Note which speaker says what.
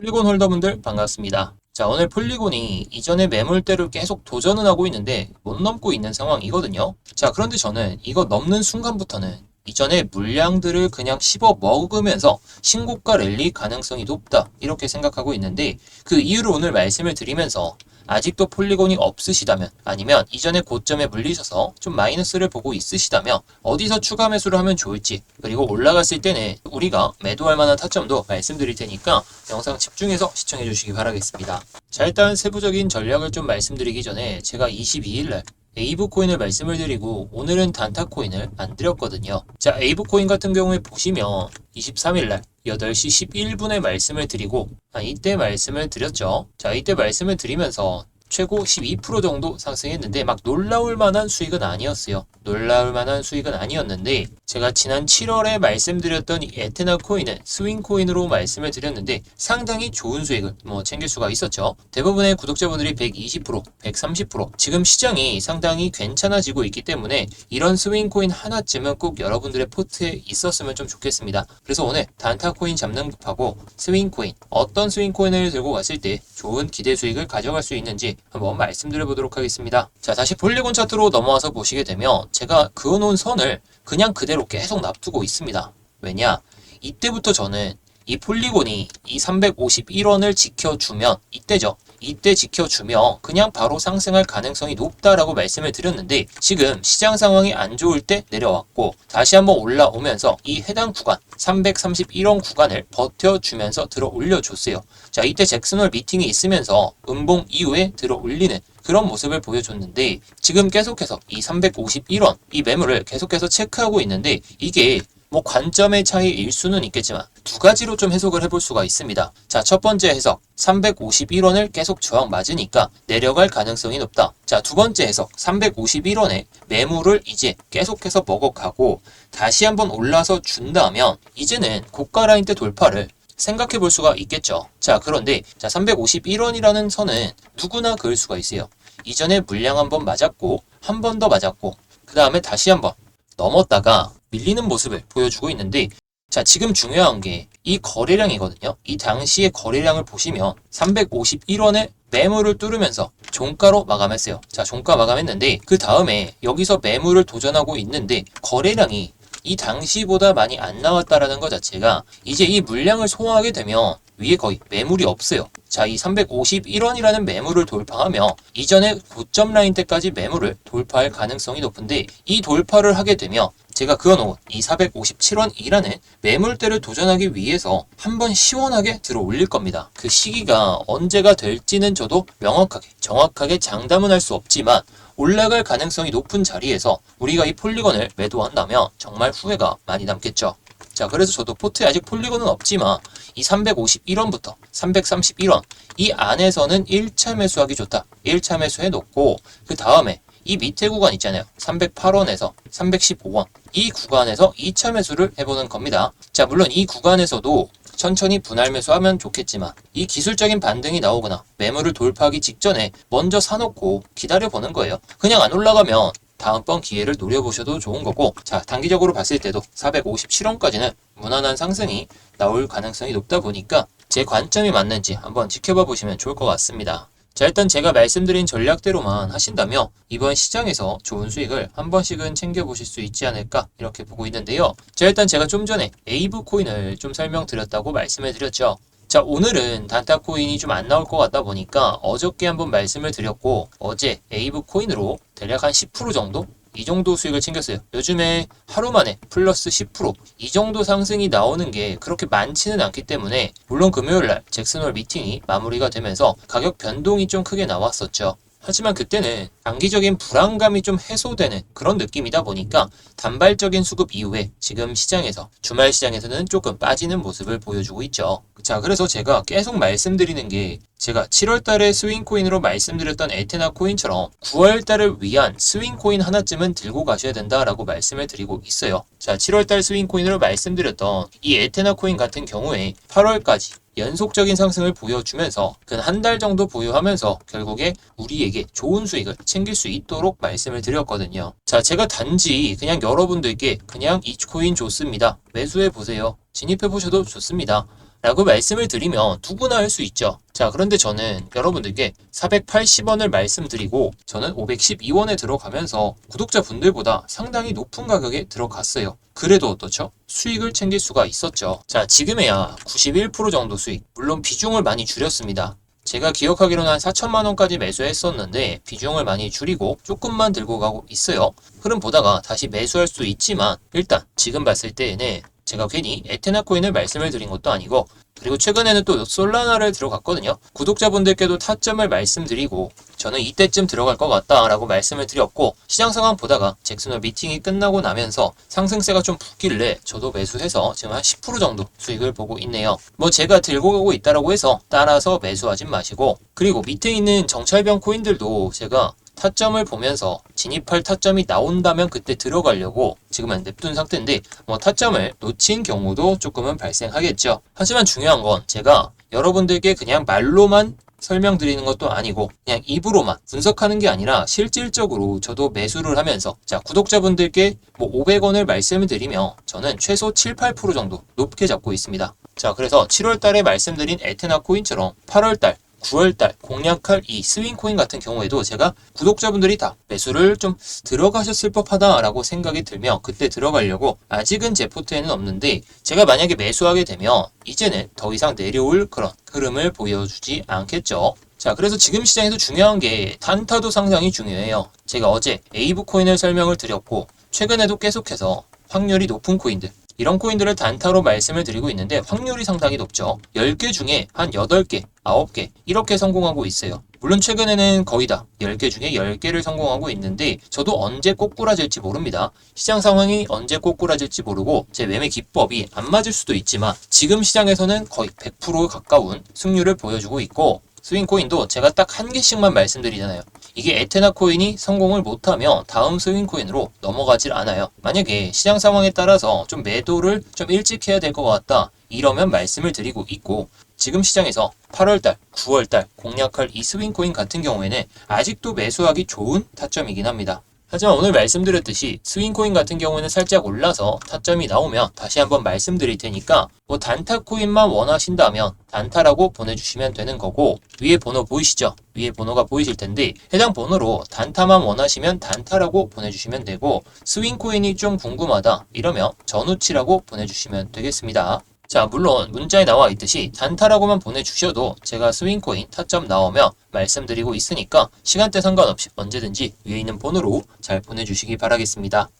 Speaker 1: 폴리곤 홀더분들 반갑습니다. 자, 오늘 폴리곤이 이전의 매물대를 계속 도전은 하고 있는데 못 넘고 있는 상황이거든요. 자, 그런데 저는 이거 넘는 순간부터는 이전에 물량들을 그냥 씹어 먹으면서 신고가 랠리 가능성이 높다. 이렇게 생각하고 있는데 그 이유를 오늘 말씀을 드리면서 아직도 폴리곤이 없으시다면 아니면 이전에 고점에 물리셔서 좀 마이너스를 보고 있으시다면 어디서 추가 매수를 하면 좋을지 그리고 올라갔을 때는 우리가 매도할 만한 타점도 말씀드릴 테니까 영상 집중해서 시청해 주시기 바라겠습니다. 자 일단 세부적인 전략을 좀 말씀드리기 전에 제가 22일날 에이브 코인을 말씀을 드리고 오늘은 단타 코인을 안 드렸거든요. 자, 에이브 코인 같은 경우에 보시면 23일날 8시 11분에 말씀을 드리고 아, 이때 말씀을 드렸죠. 자, 이때 말씀을 드리면서 최고 12% 정도 상승했는데 막 놀라울 만한 수익은 아니었어요. 놀라울 만한 수익은 아니었는데 제가 지난 7월에 말씀드렸던 이 에테나 코인은 스윙 코인으로 말씀을 드렸는데 상당히 좋은 수익을 뭐 챙길 수가 있었죠. 대부분의 구독자분들이 120%, 130% 지금 시장이 상당히 괜찮아지고 있기 때문에 이런 스윙 코인 하나쯤은 꼭 여러분들의 포트에 있었으면 좀 좋겠습니다. 그래서 오늘 단타 코인 잡는 법하고 스윙 코인 어떤 스윙 코인을 들고 갔을 때 좋은 기대 수익을 가져갈 수 있는지 한번 말씀드려 보도록 하겠습니다. 자, 다시 폴리곤 차트로 넘어와서 보시게 되면 제가 그어놓은 선을 그냥 그대로 계속 놔두고 있습니다. 왜냐? 이때부터 저는 이 폴리곤이 이 351원을 지켜주면 이때죠. 이때 지켜주면 그냥 바로 상승할 가능성이 높다라고 말씀을 드렸는데 지금 시장 상황이 안 좋을 때 내려왔고 다시 한번 올라오면서 이 해당 구간 331원 구간을 버텨주면서 들어 올려줬어요. 자 이때 잭슨홀 미팅이 있으면서 음봉 이후에 들어 올리는 그런 모습을 보여줬는데 지금 계속해서 이 351원 이 매물을 계속해서 체크하고 있는데 이게 뭐 관점의 차이일 수는 있겠지만 두 가지로 좀 해석을 해볼 수가 있습니다. 자, 첫 번째 해석. 351원을 계속 저항 맞으니까 내려갈 가능성이 높다. 자, 두 번째 해석. 351원에 매물을 이제 계속해서 먹어가고 다시 한번 올라서 준다면 이제는 고가 라인 때 돌파를 생각해 볼 수가 있겠죠. 자, 그런데 자, 351원이라는 선은 누구나 그을 수가 있어요. 이전에 물량 한 번 맞았고 한 번 더 맞았고 그 다음에 다시 한번 넘었다가 밀리는 모습을 보여주고 있는데 자 지금 중요한 게 이 거래량이거든요. 이 당시의 거래량을 보시면 351원의 매물을 뚫으면서 종가로 마감했어요. 자 종가 마감했는데 그 다음에 여기서 매물을 도전하고 있는데 거래량이 이 당시보다 많이 안 나왔다라는 것 자체가 이제 이 물량을 소화하게 되면 위에 거의 매물이 없어요. 자, 이 351원이라는 매물을 돌파하며 이전에 고점 라인 때까지 매물을 돌파할 가능성이 높은데 이 돌파를 하게 되면 제가 그어놓은 이 457원이라는 매물대를 도전하기 위해서 한번 시원하게 들어 올릴 겁니다. 그 시기가 언제가 될지는 저도 명확하게 정확하게 장담은 할 수 없지만 올라갈 가능성이 높은 자리에서 우리가 이 폴리건을 매도한다면 정말 후회가 많이 남겠죠. 자, 그래서 저도 포트에 아직 폴리곤은 없지만 이 351원부터 331원 이 안에서는 1차 매수하기 좋다. 1차 매수해 놓고 그 다음에 이 밑에 구간 있잖아요. 308원에서 315원. 이 구간에서 2차 매수를 해보는 겁니다. 자, 물론 이 구간에서도 천천히 분할 매수하면 좋겠지만 이 기술적인 반등이 나오거나 매물을 돌파하기 직전에 먼저 사놓고 기다려보는 거예요. 그냥 안 올라가면 다음번 기회를 노려보셔도 좋은 거고 자 단기적으로 봤을 때도 457원까지는 무난한 상승이 나올 가능성이 높다 보니까 제 관점이 맞는지 한번 지켜봐 보시면 좋을 것 같습니다. 자 일단 제가 말씀드린 전략대로만 하신다면 이번 시장에서 좋은 수익을 한 번씩은 챙겨보실 수 있지 않을까 이렇게 보고 있는데요. 자 일단 제가 좀 전에 에이브 코인을 좀 설명드렸다고 말씀을 드렸죠. 자, 오늘은 단타 코인이 좀 안 나올 것 같다 보니까 어저께 한번 말씀을 드렸고 어제 에이브 코인으로 대략 한 10% 정도 이 정도 수익을 챙겼어요. 요즘에 하루 만에 플러스 10%이 정도 상승이 나오는 게 그렇게 많지는 않기 때문에 물론 금요일 날 잭슨홀 미팅이 마무리가 되면서 가격 변동이 좀 크게 나왔었죠. 하지만 그때는 단기적인 불안감이 좀 해소되는 그런 느낌이다 보니까 단발적인 수급 이후에 지금 시장에서 주말 시장에서는 조금 빠지는 모습을 보여주고 있죠. 자, 그래서 제가 계속 말씀드리는 게 제가 7월 달에 스윙 코인으로 말씀드렸던 에테나 코인처럼 9월 달을 위한 스윙 코인 하나쯤은 들고 가셔야 된다라고 말씀을 드리고 있어요. 자, 7월 달 스윙 코인으로 말씀드렸던 이 에테나 코인 같은 경우에 8월까지 연속적인 상승을 보여주면서 근 한 달 정도 보유하면서 결국에 우리에게 좋은 수익을 챙길 수 있도록 말씀을 드렸거든요. 자, 제가 단지 그냥 여러분들께 그냥 이 코인 좋습니다. 매수해 보세요. 진입해 보셔도 좋습니다. 라고 말씀을 드리면 누구나 할 수 있죠. 자, 그런데 저는 여러분들께 480원을 말씀드리고 저는 512원에 들어가면서 구독자분들보다 상당히 높은 가격에 들어갔어요. 그래도 어떻죠? 수익을 챙길 수가 있었죠. 자, 지금에야 91% 정도 수익. 물론 비중을 많이 줄였습니다. 제가 기억하기로는 한 4천만 원까지 매수했었는데 비중을 많이 줄이고 조금만 들고 가고 있어요. 흐름 보다가 다시 매수할 수 있지만 일단 지금 봤을 때에는 제가 괜히 에테나 코인을 말씀을 드린 것도 아니고 그리고 최근에는 또 솔라나를 들어갔거든요. 구독자분들께도 타점을 말씀드리고 저는 이때쯤 들어갈 것 같다라고 말씀을 드렸고 시장 상황 보다가 잭슨홀 미팅이 끝나고 나면서 상승세가 좀 붙길래 저도 매수해서 지금 한 10% 정도 수익을 보고 있네요. 뭐 제가 들고 가고 있다라고 해서 따라서 매수하진 마시고 그리고 밑에 있는 정찰병 코인들도 제가 타점을 보면서 진입할 타점이 나온다면 그때 들어가려고 지금은 냅둔 상태인데 뭐 타점을 놓친 경우도 조금은 발생하겠죠. 하지만 중요한 건 제가 여러분들께 그냥 말로만 설명드리는 것도 아니고 그냥 입으로만 분석하는 게 아니라 실질적으로 저도 매수를 하면서 자 구독자분들께 뭐 500원을 말씀을 드리며 저는 최소 7, 8% 정도 높게 잡고 있습니다. 자 그래서 7월 달에 말씀드린 에테나 코인처럼 8월 달 9월달 공략할 이 스윙코인 같은 경우에도 제가 구독자분들이 다 매수를 좀 들어가셨을 법하다라고 생각이 들며 그때 들어가려고 아직은 제 포트에는 없는데 제가 만약에 매수하게 되면 이제는 더 이상 내려올 그런 흐름을 보여주지 않겠죠. 자, 그래서 지금 시장에서 중요한 게 단타도 상당히 중요해요. 제가 어제 에이브 코인을 설명을 드렸고 최근에도 계속해서 확률이 높은 코인들 이런 코인들을 단타로 말씀을 드리고 있는데 확률이 상당히 높죠. 10개 중에 한 8개, 9개 이렇게 성공하고 있어요. 물론 최근에는 거의 다 10개 중에 10개를 성공하고 있는데 저도 언제 꼬꾸라질지 모릅니다. 시장 상황이 언제 꼬꾸라질지 모르고 제 매매 기법이 안 맞을 수도 있지만 지금 시장에서는 거의 100% 가까운 승률을 보여주고 있고 스윙 코인도 제가 딱 한 개씩만 말씀드리잖아요. 이게 에테나 코인이 성공을 못하면 다음 스윙 코인으로 넘어가질 않아요. 만약에 시장 상황에 따라서 좀 매도를 좀 일찍 해야 될 것 같다. 이러면 말씀을 드리고 있고 지금 시장에서 8월달, 9월달 공략할 이 스윙 코인 같은 경우에는 아직도 매수하기 좋은 타점이긴 합니다. 하지만 오늘 말씀드렸듯이 스윙코인 같은 경우에는 살짝 올라서 타점이 나오면 다시 한번 말씀드릴 테니까 뭐 단타 코인만 원하신다면 단타라고 보내주시면 되는 거고 위에 번호 보이시죠? 위에 번호가 보이실 텐데 해당 번호로 단타만 원하시면 단타라고 보내주시면 되고 스윙코인이 좀 궁금하다 이러면 전우치라고 보내주시면 되겠습니다. 자, 물론 문자에 나와 있듯이 단타라고만 보내주셔도 제가 스윙코인 타점 나오면 말씀드리고 있으니까 시간대 상관없이 언제든지 위에 있는 번호로 잘 보내주시기 바라겠습니다.